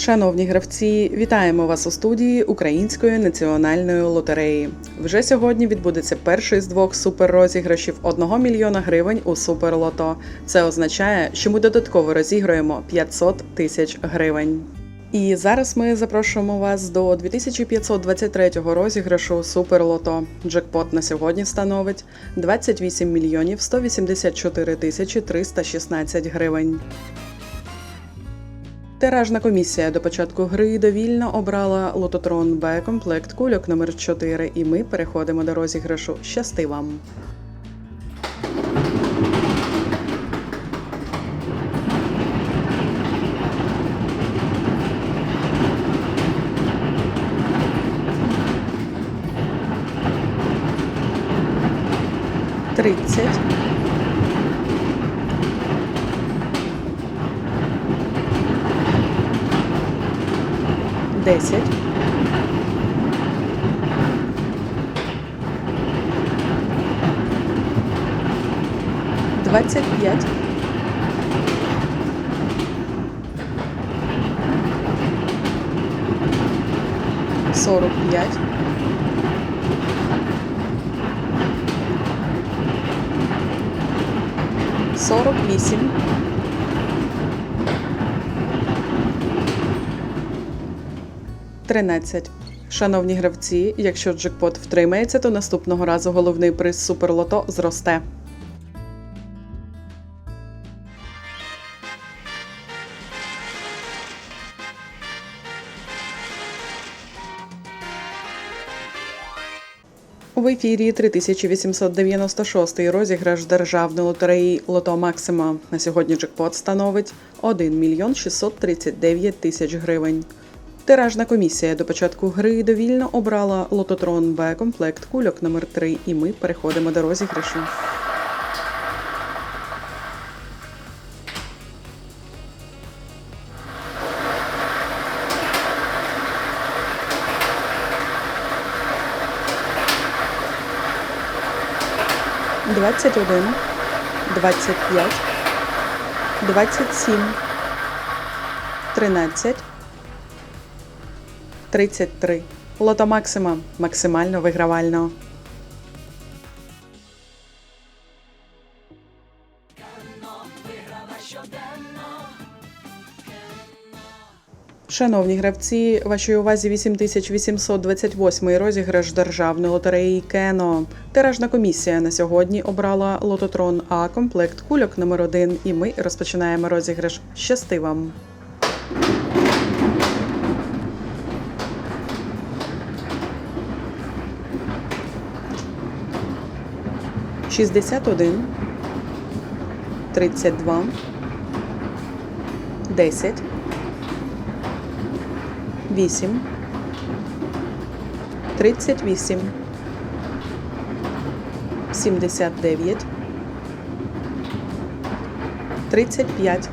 Шановні гравці, вітаємо вас у студії Української національної лотереї. Вже сьогодні відбудеться перший з двох суперрозіграшів 1 мільйона гривень у суперлото. Це означає, що ми додатково розіграємо 500 тисяч гривень. І зараз ми запрошуємо вас до 2523 розіграшу Суперлото. Джекпот на сьогодні становить 28 мільйонів 184 тисячі 316 гривень. Тиражна комісія до початку гри довільно обрала лототрон Б комплект кульок номер 4 і ми переходимо до розіграшу. Щасти вам! Тридцять. Десять. Двадцять п'ять. Сорок п'ять. Сорок вісім. Тринадцять. Шановні гравці, якщо джекпот втримається, то наступного разу головний приз суперлото зросте. В ефірі 3896 розіграш державної лотереї Лото Максима. На сьогодні джекпот становить 1 мільйон 639 тисяч гривень. Тиражна комісія до початку гри довільно обрала лототрон Б комплект кульок номер 3 і ми переходимо до розіграшу. Двадцять один, двадцять п'ять, двадцять сім, тринадцять. 33. Лото Максима максимально вигравально. Шановні гравці, вашій увазі 8828 розіграш державної лотереї Кено. Тиражна комісія на сьогодні обрала лототрон А комплект кульок номер 1 і ми розпочинаємо розіграш. Щасти вам! 61, 32, 10, 8, 38, 79, 35,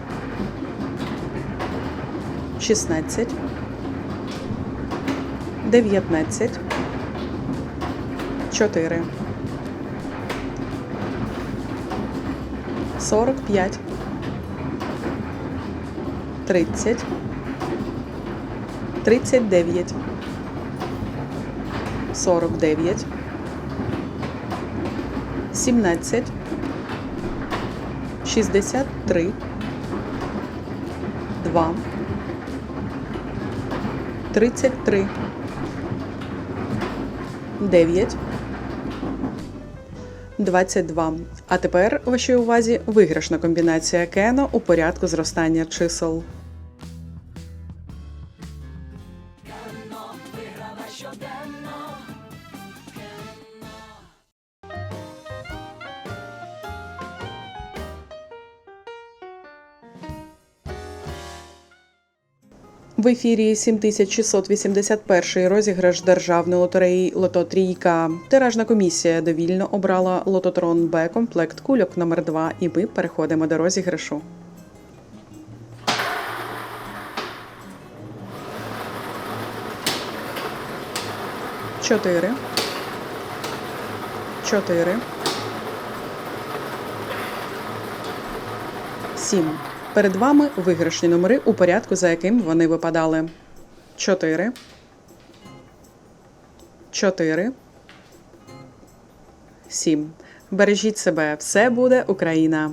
16, 19, 4. 45, 30, 39, 49, 17, 63, 2, 33, 9, 22. А тепер вашій увазі виграшна комбінація Кено у порядку зростання чисел. В ефірі 7681 розіграш державної лотереї Лото Трійка. Тиражна комісія довільно обрала лототрон Б комплект кульок номер 2 і ми переходимо до розіграшу. Чотири. Чотири. Сім. Перед вами виграшні номери у порядку, за яким вони випадали. 4. 4. 7. Бережіть себе, все буде Україна!